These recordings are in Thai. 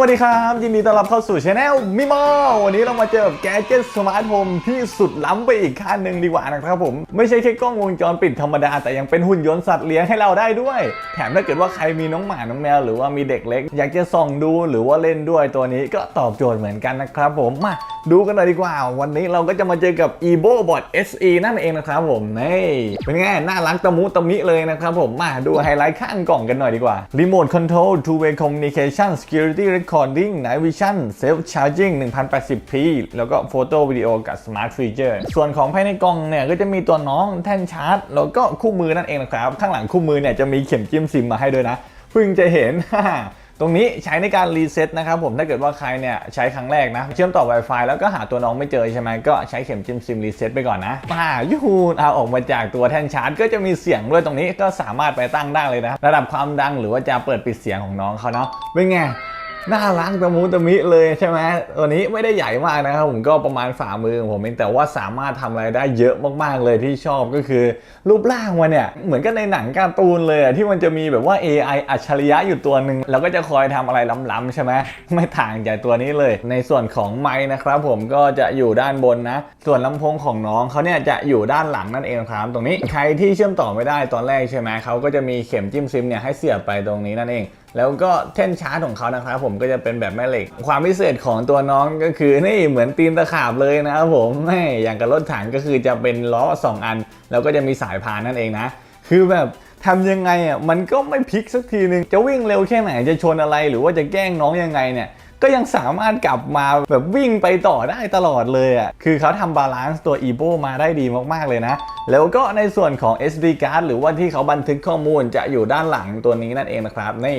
วัสดีครับ ยินดีต้อนรับเข้าสู่ช anel มิโมวันนี้เรามาเจอกับแกจิตสมาร์ทโฮมที่สุดล้ำไปอีกขั้นหนึ่งดีกว่านะครับผม ไม่ใช่แค่กล้องวงจรปิดธรรมดา แต่ยังเป็นหุ่นยนต์สัตว์เลี้ยงให้เราได้ด้วย แถมถ้าเกิดว่าใครมีน้องหมา น้องแมว หรือว่ามีเด็กเล็ก อยากจะส่องดูหรือว่าเล่นด้วยตัวนี้ก็ตอบโจทย์เหมือนกันนะครับผมมาดูกันหน่อยดีกว่า วันนี้เราก็จะมาเจอกับ evo bot se นั่นเองนะครับผมนี่เป็นไงน่ารักตะมุตะมิเลยนะครับผมมาดูไฮไลท์ข้างกล่องกันหน่อยดีกว่า Remote Control Two Way Communication Security Recording Night Vision Self Charging 1080p แล้วก็ Photo Video กับ Smart Feature ส่วนของภายในกล่องเนี่ยก็จะมีตัวน้องแท่นชาร์จ แล้วก็คู่มือนั่นเองนะครับ ข้างหลังคู่มือเนี่ยจะมีเข็มจิ้มซิมมาให้ด้วยนะเพิ่งจะเห็นตรงนี้ใช้ในการรีเซ็ตนะครับผมถ้าเกิดว่าใครเนี่ยใช้ครั้งแรกนะ เชื่อมต่อ Wi-Fi แล้วก็หาตัวน้องไม่เจอใช่ไหมก็ใช้เข็มจิ้มซิมรีเซ็ตไปก่อนนะมายูฮูเอาออกมาจากตัวแท่นชาร์จ ก็จะมีเสียงด้วยตรงนี้ก็สามารถไปตั้งได้เลยนะ ระดับความดังหรือว่าจะเปิดปิดเสียงของน้องเขาเนาะเป็นไง น่ารักตะมูตะมิเลยใช่ไหมตัวนี้ไม่ได้ใหญ่มากนะครับผมก็ประมาณฝ่ามือของผมเองแต่ว่าสามารถทำอะไรได้เยอะมากๆเลยที่ชอบก็คือ รูปร่างมันเนี่ยเหมือนกันในหนังการ์ตูนเลยที่มันจะมีแบบว่า AI อัจฉริยะอยู่ตัวหนึ่งแล้วก็จะคอยทำอะไรล้ำๆใช่ไหมไม่ต่างจากตัวนี้เลย ในส่วนของไม้นะครับผมก็จะอยู่ด้านบนนะ ส่วนลำโพงของน้องเขาเนี่ยจะอยู่ด้านหลังนั่นเองครับตรงนี้ใครที่เชื่อมต่อไม่ได้ตอนแรกใช่ไหมเขาก็จะมีเข็มจิ้มซิมเนี่ยให้เสียบไปตรงนี้นั่นเอง แล้วก็เท่นชาร์จของเขานะครับผมก็จะเป็นแบบแม่เหล็ก ความพิเศษของตัวน้องก็คือนี่เหมือนตีนตะขาบเลยนะครับผมแม่อย่างกับรถถังก็คือจะเป็นล้อ 2 อัน แล้วก็จะมีสายพานนั่นเองนะ คือแบบทำยังไงอะมันก็ไม่พลิกสักทีนึงจะวิ่งเร็วแค่ไหนจะชนอะไรหรือว่าจะแกล้งน้องยังไงเนี่ย ก็ยังสามารถกลับมาแบบวิ่งไปต่อได้ตลอดเลยอะ คือเขาทำบาลานซ์ตัว evo มาได้ดีมากๆเลยนะ แล้วก็ในส่วนของ SD card หรือว่าที่เขาบันทึกข้อมูลจะอยู่ด้านหลังตัวนี้นั่นเองนะครับนี่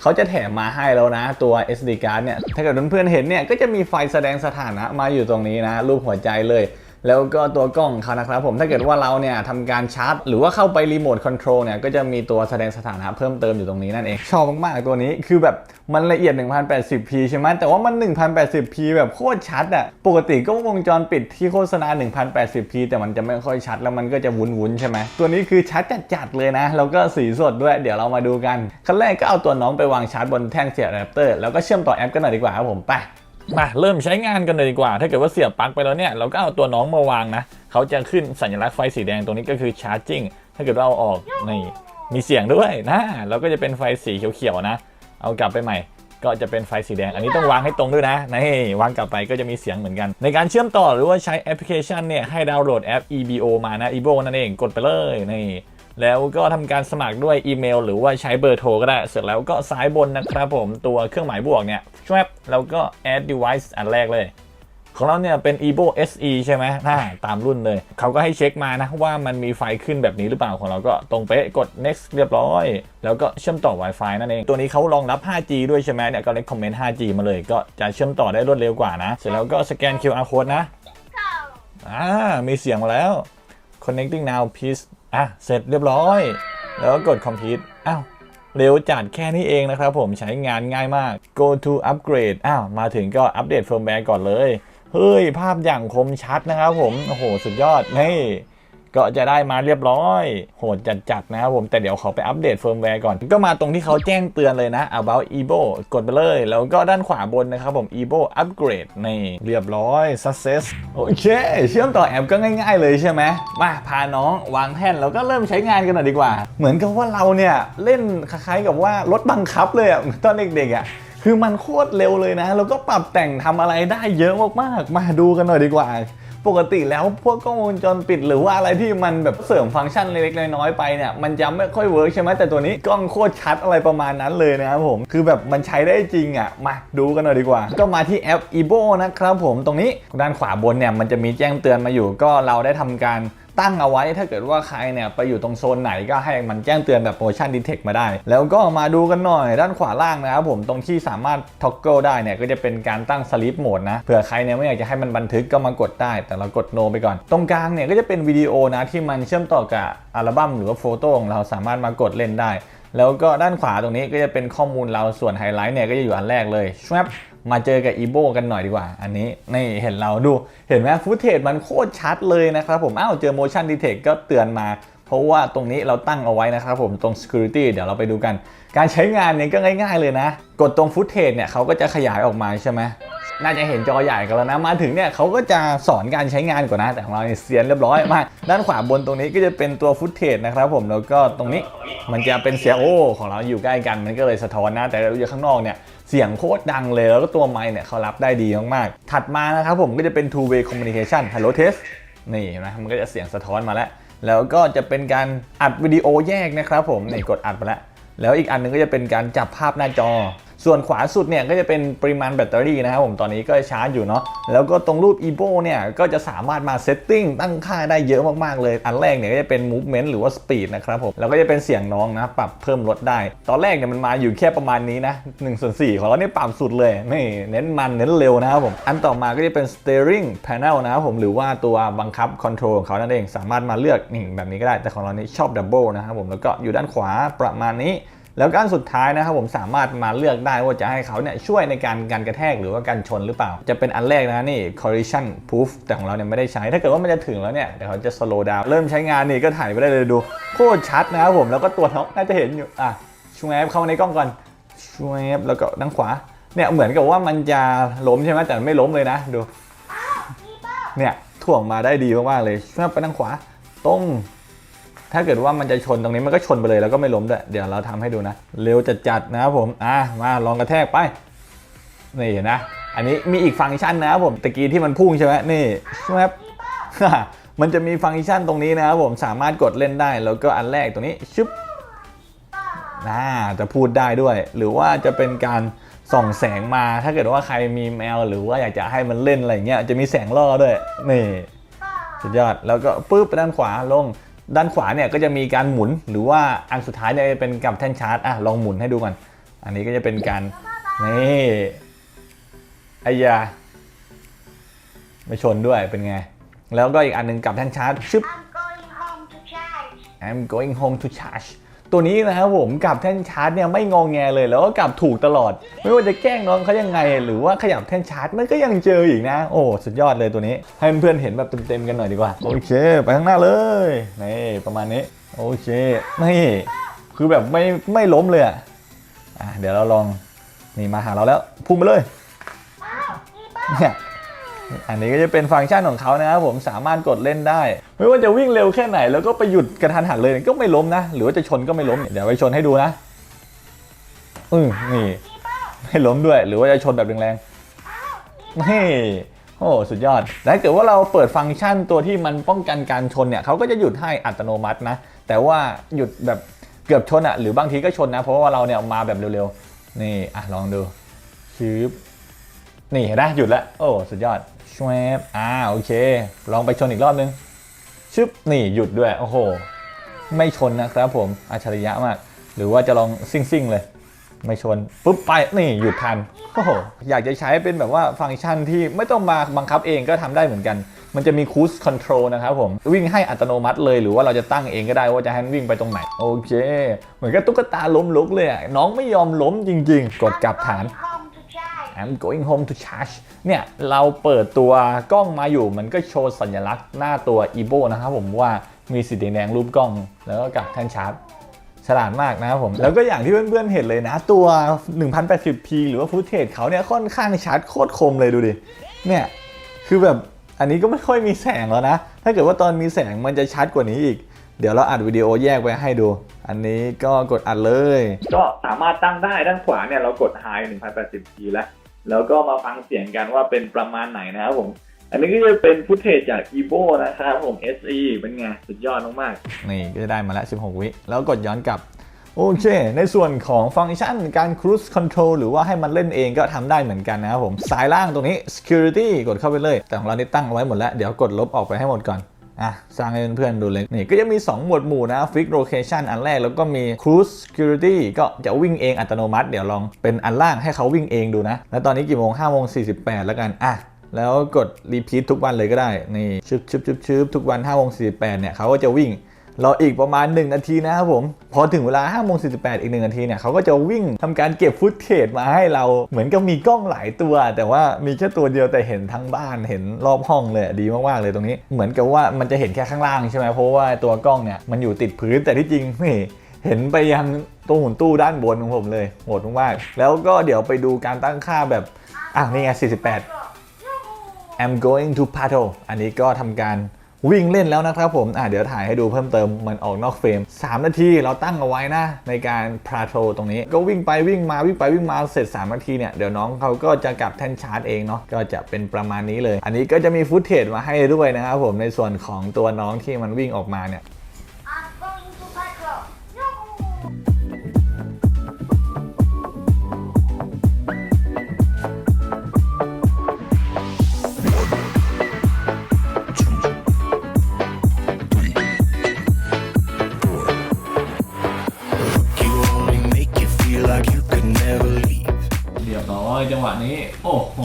เขาจะแถมมาให้แล้วนะตัว SD card เนี่ย ถ้าเกิดเพื่อนๆเห็นเนี่ยก็จะมีไฟแสดงสถานะมาอยู่ตรงนี้นะ รูปหัวใจเลย แล้วก็ตัวกล้องเขานะครับผมถ้าเกิดว่าเราเนี่ยทำการชาร์จ หรือว่าเข้าไปรีโมทคอนโทรลเนี่ยก็จะมีตัวแสดงสถานะเพิ่มเติมอยู่ตรงนี้นั่นเอง ชอบมากๆตัวนี้คือแบบมันละเอียด 1080p ใช่ไหมแต่ว่ามัน 1080p แบบโคตรชัดอะปกติก็วงจรปิดที่โฆษณา 1080p แต่มันจะไม่ค่อยชัดแล้วมันก็จะวุ้นๆใช่ไหมตัวนี้คือชัดจัดๆเลยนะแล้วก็สีสดด้วยเดี๋ยวเรามาดูกันขั้นแรกก็เอาตัวน้องไปวางชาร์จบนแท่งเสียบอะแดปเตอร์แล้วก็เชื่อมต่อแอปกันหน่อยดีกว่าครับผมไป มาเริ่มใช้งานกันเลยดีกว่า ถ้าเกิดว่าเสียบปลั๊กไปแล้วเนี่ย เราก็เอาตัวน้องมาวางนะ เขาจะขึ้นสัญลักษณ์ไฟสีแดงตรงนี้ก็คือ charging ถ้าเกิดว่าเอาออกนี่มีเสียงด้วยนะแล้วก็จะเป็นไฟสีเขียวๆนะ เอากลับไปใหม่ก็จะเป็นไฟสีแดง อันนี้ต้องวางให้ตรงด้วยนะนี่วางกลับไปก็จะมีเสียงเหมือนกัน ในการเชื่อมต่อหรือว่าใช้แอปพลิเคชันเนี่ยให้ดาวน์โหลดแอป EBO มานะ EBO นั่นเองกดไปเลยนี่ แล้วก็ทำการสมัครด้วยอีเมล หรือว่าใช้เบอร์โทรก็ได้ เสร็จแล้วก็ซ้ายบนนะครับผมตัวเครื่องหมายบวกเนี่ยแวบแล้วก็ add device อันแรกเลย ของเราเนี่ยเป็น evo se ใช่ไหมน่าตามรุ่นเลย เขาก็ให้เช็คมานะว่ามันมีไฟขึ้นแบบนี้หรือเปล่าของเราก็ตรงเป๊ะกด next เรียบร้อย แล้วก็เชื่อมต่อ Wi-Fi นั่นเอง ตัวนี้เขารองรับ 5G ด้วยใช่ไหมเนี่ยก็เลยคอมเมนต์ 5G มาเลย ก็จะเชื่อมต่อได้รวดเร็วกว่านะ เสร็จแล้วก็สแกน QR code นะอ่ามีเสียงมาแล้ว connecting now please อะ เสร็จเรียบร้อย แล้วก็กดคอมพิวต์อ้าวเร็วจัดแค่นี้เองนะครับผมใช้งานง่ายมาก go to upgrade อ้าว มาถึงก็อัปเดตเฟิร์มแวร์ก่อนเลย เฮ้ย ภาพอย่างคมชัดนะครับผม โอ้โห สุดยอดนี่ ก็จะได้มาเรียบร้อย โหดจัดๆนะครับผมแต่เดี๋ยวขอไปอัปเดตเฟิร์มแวร์ก่อน ก็มาตรงที่เขาแจ้งเตือนเลยนะ about evo กดไปเลย แล้วก็ด้านขวาบนนะครับผม evo upgrade นี่เรียบร้อย success โอเคเชื่อมต่อแอปก็ง่ายๆเลยใช่ไหมมาพาน้องวางแท่นแล้วก็เริ่มใช้งานกันหน่อยดีกว่า เหมือนกับว่าเราเนี่ยเล่นคล้ายๆกับว่ารถบังคับเลยอะตอนเด็กๆอะคือมันโคตรเร็วเลยนะ แล้วก็ปรับแต่งทำอะไรได้เยอะมากๆ มาดูกันหน่อยดีกว่า ปกติแล้วพวกกล้องวงจรปิดหรือว่าอะไรที่มันแบบเสริมฟังก์ชันเล็กๆน้อยๆไปเนี่ยมันจะไม่ค่อยเวิร์กใช่ไหมแต่ตัวนี้กล้องโคตรชัดอะไรประมาณนั้นเลยนะครับผม คือแบบมันใช้ได้จริงอะมาดูกันหน่อยดีกว่า ก็มาที่แอป evo นะครับผมตรงนี้ด้านขวาบนเนี่ยมันจะมีแจ้งเตือนมาอยู่ก็เราได้ทำการ ตั้งเอาไว้ถ้าเกิดว่าใครเนี่ยไปอยู่ตรงโซนไหนก็ให้มันแจ้งเตือนแบบ motion detect มาได้ แล้วก็มาดูกันหน่อยด้านขวาล่างนะครับผมตรงที่สามารถ toggle ได้เนี่ยก็จะเป็นการตั้ง sleep mode นะเผื่อใครเนี่ยไม่อยากจะให้มันบันทึกก็มากดได้ แต่เรากด no ไปก่อน ตรงกลางเนี่ยก็จะเป็นวิดีโอนะที่มันเชื่อมต่อกับอัลบั้มหรือว่าโฟโต้ของเราสามารถมากดเล่นได้ แล้วก็ด้านขวาตรงนี้ก็จะเป็นข้อมูลเราส่วนไฮไลท์เนี่ยก็จะอยู่อันแรกเลยชวบ มาเจอกับอีโบกันหน่อยดีกว่า อันนี้นี่เห็นเราดูเห็นไหมฟุตเทจมันโคตรชัดเลยนะครับผมอ้าวเจอ motion detect ก็เตือนมา เพราะว่าตรงนี้เราตั้งเอาไว้นะครับผมตรง security เดี๋ยวเราไปดูกัน การใช้งานเนี่ยก็ง่ายๆเลยนะ กดตรงฟุตเทจเนี่ยเขาก็จะขยายออกมาใช่ไหมน่าจะเห็นจอใหญ่กันแล้วนะ มาถึงเนี่ยเขาก็จะสอนการใช้งานก่อนนะ แต่ของเราเนี่ยเสียนเรียบร้อยมาก ด้านขวาบนตรงนี้ก็จะเป็นตัวฟุตเทจนะครับผม แล้วก็ตรงนี้มันจะเป็นเสียงโอ้ของเราอยู่ใกล้กัน มันก็เลยสะท้อนนะ แต่เราอยู่ข้างนอกเนี่ย เสียงโคตรดังเลย แล้วก็ตัวไมค์เนี่ยเขารับได้ดีมากๆ ถัดมานะครับผมก็จะเป็น two way communication hello test นี่นะมันก็จะเสียงสะท้อนมาแล้ว แล้วก็จะเป็นการอัดวิดีโอแยกนะครับผมนี่กดอัดไปแล้ว แล้วอีกอันหนึงก็จะเป็นการจับภาพหน้าจอ ส่วนขวาสุดเนี่ยก็จะเป็นปริมาณแบตเตอรี่นะครับผมตอนนี้ก็ชาร์จอยู่เนาะแล้วก็ตรงรูป e b o เนี่ยก็จะสามารถมาเซตติ้งตั้งค่าได้เยอะมากๆเลย อันแรกเนี่ยก็จะเป็น movement หรือว่า speed นะครับผมแล้วก็จะเป็นเสียงน้องนะปรับเพิ่มลดได้ ตอนแรกเนี่ยมันมาอยู่แค่ประมาณนี้นะ1ส่วน4ของเราเนี่ยปรับสุดเลยนี่เน้นมันเน้นเร็วนะครับผมอันต่อมาก็จะเป็น steering panel นะครับผมหรือว่าตัวบังคับ control ของเขานั่นเองสามารถมาเลือกนี่แบบนี้ก็ได้แต่ของเรานี่ชอบ double นะครับผมแล้วก็อยู่ด้านขวาประมาณนี้ แล้วก็อันสุดท้ายนะครับผมสามารถมาเลือกได้ว่าจะให้เขาเนี่ยช่วยในการการกระแทกหรือว่าการชนหรือเปล่า จะเป็นอันแรกนะนี่ collision proof แต่ของเราเนี่ยไม่ได้ใช้ ถ้าเกิดว่ามันจะถึงแล้วเนี่ยเดี๋ยวเขาจะ slow down เริ่มใช้งานนี่ก็ถ่ายไปได้เลยดูโคตรชัดนะครับผมแล้วก็ตัวน้องน่าจะเห็นอยู่อะช่วยเข้ามาในกล้องก่อนช่วยแล้วก็ด้านขวาเนี่ยเหมือนกับว่ามันจะล้มใช่ไหมแต่ไม่ล้มเลยนะดูเนี่ยถ่วงมาได้ดีมากๆเลยช่วยไปด้านขวาตรง ถ้าเกิดว่ามันจะชนตรงนี้มันก็ชนไปเลยแล้วก็ไม่ล้มด้วย เดี๋ยวเราทำให้ดูนะ เร็วจัดจัดๆนะครับผม อะ มาลองกระแทกไป นี่เห็นนะ อันนี้มีอีกฟังก์ชันนะครับผม ตะกี้ที่มันพุ่งใช่ไหมนี่แวบมันจะมีฟังก์ชันตรงนี้นะครับผม สามารถกดเล่นได้ แล้วก็อันแรกตรงนี้ชึบน่าจะพูดได้ด้วย หรือว่าจะเป็นการส่องแสงมา ถ้าเกิดว่าใครมีแมว หรือว่าอยากจะให้มันเล่นอะไรเงี้ย จะมีแสงล่อด้วย นี่ สุดยอด แล้วก็ปุ๊บไปด้านขวาลง ด้านขวาเนี่ยก็จะมีการหมุนหรือว่าอันสุดท้ายเนี่ยจะเป็นกับแท่นชาร์จอะลองหมุนให้ดูก่อน อันนี้ก็จะเป็นการนี่ไอ้ยาไม่ชนด้วยเป็นไง แล้วก็อีกอันหนึงกับแท่นชาร์จชึบ I'm going home I'm going home to to charge. Charge ตัวนี้นะครับผมกับแท่นชาร์จเนี่ยไม่งองแงเลยแล้วก็กลับถูกตลอด ไม่ว่าจะแกล้งน้องเขายังไง หรือว่าขยับแท่นชาร์จมันก็ยังเจออีกนะ โอ้สุดยอดเลยตัวนี้ ให้เพื่อนๆเห็นแบบเต็มๆกันหน่อยดีกว่า โอเค ไปข้างหน้าเลยนี่ประมาณนี้ โอเคนี่คือแบบไม่ไม่ล้มเลยอะอะเดี๋ยวเราลองนี่มาหาเราแล้วพุ่งไปเลยเนี่ย อันนี้ก็จะเป็นฟังก์ชันของเขานะครับผมสามารถกดเล่นได้ ไม่ว่าจะวิ่งเร็วแค่ไหน แล้วก็ไปหยุดกระทันหันเลยก็ไม่ล้มนะ หรือว่าจะชนก็ไม่ล้มเดี๋ยวไปชนให้ดูนะอืมนี่ไม่ล้มด้วย หรือว่าจะชนแบบแรงๆนี่โอ้สุดยอดและถ้าเกิดว่าเราเปิดฟังก์ชันตัวที่มันป้องกันการชนเนี่ยเขาก็จะหยุดให้อัตโนมัตินะ แต่ว่าหยุดแบบเกือบชนอะหรือบางทีก็ชนนะ เพราะว่าเราเนี่ยมาแบบเร็วๆนี่อะลองดูชืบนี่เห็นไหมหยุดแล้วโอ้สุดยอด ชวบอ่าโอเค ลองไปชนอีกรอบนึง ชึบนี่หยุดด้วย โอ้โห ไม่ชนนะครับผมอัจฉริยะมาก หรือว่าจะลองซิ่งซิ่งๆเลย ไม่ชนปุ๊บไปนี่หยุดทันโอ้โหอยากจะใช้เป็นแบบว่าฟังก์ชันที่ไม่ต้องมาบังคับเองก็ทำได้เหมือนกัน มันจะมี cruise control นะครับผมวิ่งให้อัตโนมัติเลย หรือว่าเราจะตั้งเองก็ได้ว่าจะให้วิ่งไปตรงไหนโอเค เหมือนกับตุ๊กตาล้มลุกเลยอะน้องไม่ยอมล้มจริง ๆ กดกลับฐาน I'm I'm going home to charge. going home to charge เนี่ยเราเปิดตัวกล้องมาอยู่มันก็โชว์สัญลักษณ์หน้าตัว e b o นะครับผมว่ามีสีแดงๆรูปกล้อง แล้วก็กับแท่นชาร์จฉลาดมากนะครับผม แล้วก็อย่างที่เพื่อนๆเห็นเลยนะ ตัว 1080p หรือว่าฟุตเทจเขาเนี่ยค่อนข้างชัดโคตรคมเลยดูดิ เนี่ย คือแบบอันนี้ก็ไม่ค่อยมีแสงแล้วนะ ถ้าเกิดว่าตอนมีแสงมันจะชัดกว่านี้อีก เดี๋ยวเราอัดวิดีโอแยกไว้ให้ดู อันนี้ก็กดอัดเลย ก็สามารถตั้งได้ด้านขวาเนี่ยเรากด High 1080p แล้ว แล้วก็มาฟังเสียงกันว่าเป็นประมาณไหนนะครับผม อันนี้ก็จะเป็นฟุตเทจจาก e v o นะครับผม SE เป็นไง สุดยอดมากๆ นี่ก็จะได้มาแล้ว 16 วิ แล้วกดย้อนกลับ โอเค ในส่วนของฟังก์ชันการ cruise control หรือว่าให้มันเล่นเองก็ทำได้เหมือนกันนะครับผม สายล่างตรงนี้ security กดเข้าไปเลย แต่ของเราได้ตั้งเอาไว้หมดแล้ว เดี๋ยวกดลบออกไปให้หมดก่อน อะสร้างให้เพื่อนๆดูเลย นี่ก็จะมี 2 หมวดหมู่นะ fix location อันแรก แล้วก็มี cruise security ก็จะวิ่งเองอัตโนมัติ เดี๋ยวลองเป็นอันล่างให้เขาวิ่งเองดูนะ แล้วตอนนี้กี่โมง5โมง48 แล้วกัน อะ แล้วกดรีพีททุกวันเลยก็ได้ นี่ชึบชึบชึบชึบทุกวัน5โมง48 เนี่ยเขาก็จะวิ่ง รออีกประมาณ 1 นาทีนะครับผม พอถึงเวลา5โมง48 อีก 1 นาทีเนี่ยเขาก็จะวิ่งทำการเก็บฟุตเทจมาให้เราเหมือนกับมีกล้องหลายตัว แต่ว่ามีแค่ตัวเดียวแต่เห็นทั้งบ้านเห็นรอบห้องเลยดีมากๆเลยตรงนี้ เหมือนกับว่ามันจะเห็นแค่ข้างล่างใช่ไหมเพราะว่าตัวกล้องเนี่ยมันอยู่ติดพื้นแต่ที่จริงนี่เห็นไปยังตัวหุ่นตู้ด้านบนของผมเลยโหดมากๆแล้วก็เดี๋ยวไปดูการตั้งค่าแบบอะนี่ไง48 I'm going to paddle อันนี้ก็ทำการ วิ่งเล่นแล้วนะครับผมอะเดี๋ยวถ่ายให้ดูเพิ่มเติมมันออกนอกเฟรม 3 นาทีเราตั้งเอาไว้นะ ในการพลาโตรตรงนี้ ก็วิ่งไปวิ่งมาวิ่งไปวิ่งมาเสร็จ 3 นาทีเนี่ย เดี๋ยวน้องเขาก็จะกลับแท่นชาร์จเองเนาะก็จะเป็นประมาณนี้เลย อันนี้ก็จะมีฟุตเทจมาให้ด้วยนะครับผมในส่วนของตัวน้องที่มันวิ่งออกมาเนี่ย ยบร้อจังหวะนี้ โอ้โห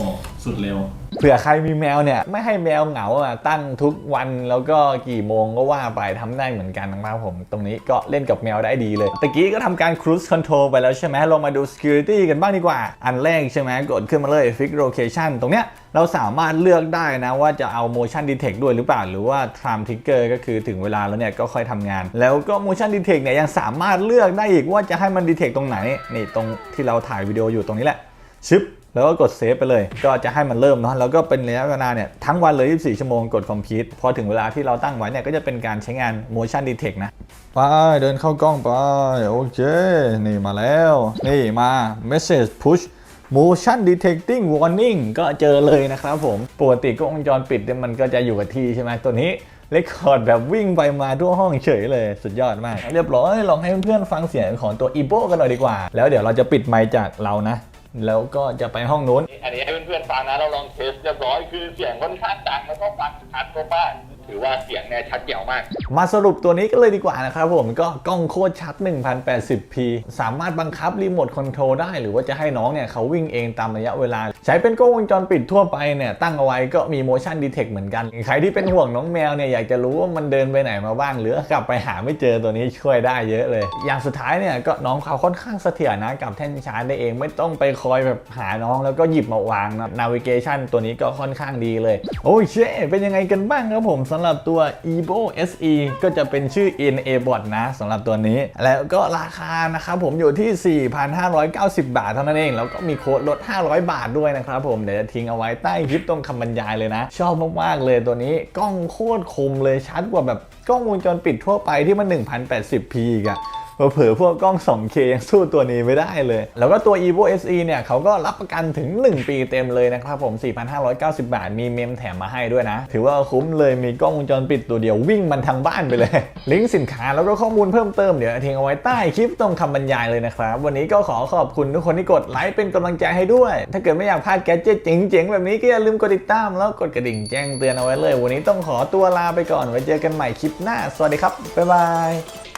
สุดเร็ว เผื่อใครมีแมวเนี่ย ไม่ให้แมวเหงาอะตั้งทุกวันแล้วก็กี่โมงก็ว่าไปทำได้เหมือนกันนะครับผม ตรงนี้ก็เล่นกับแมวได้ดีเลยตะกี้ก็ทำการ cruise control ไปแล้วใช่ไหมเรามาดู security กันบ้างดีกว่า อันแรกใช่ไหมกดขึ้นมาเลย fix location ตรงเนี้ยเราสามารถเลือกได้นะว่าจะเอา motion detect ด้วยหรือเปล่า หรือว่า time trigger ก็คือถึงเวลาแล้วเนี่ยก็ค่อยทำงาน แล้วก็ motion detect เนี่ยยังสามารถเลือกได้อีกว่าจะให้มัน detect ตรงไหนนี่ตรงที่เราถ่ายวิดีโออยู่ตรงนี้แหละ ชึบแล้วก็กดเซฟไปเลย ก็จะให้มันเริ่มเนาะแล้วก็เป็นระยะเวลาเนี่ยทั้งวันเลย 24 ชั่วโมงกดคอมพิวต์พอถึงเวลาที่เราตั้งไว้เนี่ยก็จะเป็นการใช้งาน motion detect นะไปเดินเข้ากล้องไปโอเค นี่มาแล้ว นี่มา message push motion detecting warning ก็เจอเลยนะครับผม ปกติกล้องวงจรปิดเนี่ยมันก็จะอยู่กับที่ใช่ไหมตัวนี้เลคคอร์ดแบบวิ่งไปมาทั่วห้องเฉยเลยสุดยอดมาก เรียบร้อยลองให้เพื่อนๆฟังเสียงของตัว e b o กันหน่อยดีกว่า แล้วเดี๋ยวเราจะปิดไมค์จากเรานะ แล้วก็จะไปห้องนู้น อันนี้ให้เพื่อนๆฟังนะเราลองเทสเรียบร้อยคือเสียงค่อนข้างดังแล้วก็ฟังชัดมาก ถือว่าเสียงเนี่ยชัดเจ๋วมาก มาสรุปตัวนี้ก็เลยดีกว่านะครับผมก็กล้องโคตรชัด 1080p สามารถบังคับรีโมทคอนโทรลได้หรือว่าจะให้น้องเนี่ยเขาวิ่งเองตามระยะเวลา ใช้เป็นกล้องวงจรปิดทั่วไปเนี่ยตั้งเอาไว้ก็มี motion detect เหมือนกัน ใครที่เป็นห่วงน้องแมวเนี่ยอยากจะรู้ว่ามันเดินไปไหนมาบ้าง หรือกลับไปหาไม่เจอตัวนี้ช่วยได้เยอะเลย อย่างสุดท้ายเนี่ยก็น้องเขาค่อนข้างเสถียรนะกับแท่นชาร์จได้เองไม่ต้องไปคอยแบบหาน้องแล้วก็หยิบมาวางนะ navigation ตัวนี้ก็ค่อนข้างดีเลย โอ้ยเช่เป็นยังไงกันบ้างครับผมสำหรับตัว evo se ก็จะเป็นชื่อ na bot นะสำหรับตัวนี้ แล้วก็ราคานะครับผมอยู่ที่ 4,590 บาทเท่านั้นเอง แล้วก็มีโค้ดลด 500 บาทด้วยนะครับผม เดี๋ยวจะทิ้งเอาไว้ใต้คลิปตรงคำบรรยายเลยนะ ชอบมาก ๆ เลยตัวนี้กล้องโคตรคมเลยชัดกว่าแบบกล้องวงจรปิดทั่วไปที่มัน 1080p อีกอะ เผลอพวกกล้อง 2K ยังสู้ตัวนี้ไม่ได้เลย แล้วก็ตัว evo se เนี่ยเขาก็รับประกันถึง 1 ปีเต็มเลยนะครับผม 4,590 บาท มีเมมแถมมาให้ด้วยนะ ถือว่าคุ้มเลยมีกล้องวงจรปิดตัวเดียววิ่งมันทางบ้านไปเลย ลิงก์สินค้าแล้วก็ข้อมูลเพิ่มเติมเดี๋ยวทิ้งเอาไว้ใต้คลิปตรงคำบรรยายเลยนะครับ วันนี้ก็ขอขอบคุณทุกคนที่กดไลค์เป็นกำลังใจให้ด้วย ถ้าเกิดไม่อยากพลาดแกดเจ็ตเจ๋งๆแบบนี้ก็อย่าลืมกดติดตามแล้วกดกระดิ่งแจ้งเตือนเอาไว้เลย วันนี้ต้องขอตัวลาไปก่อนไว้เจอกันใหม่คลิปหน้า สวัสดีครับบ๊ายบาย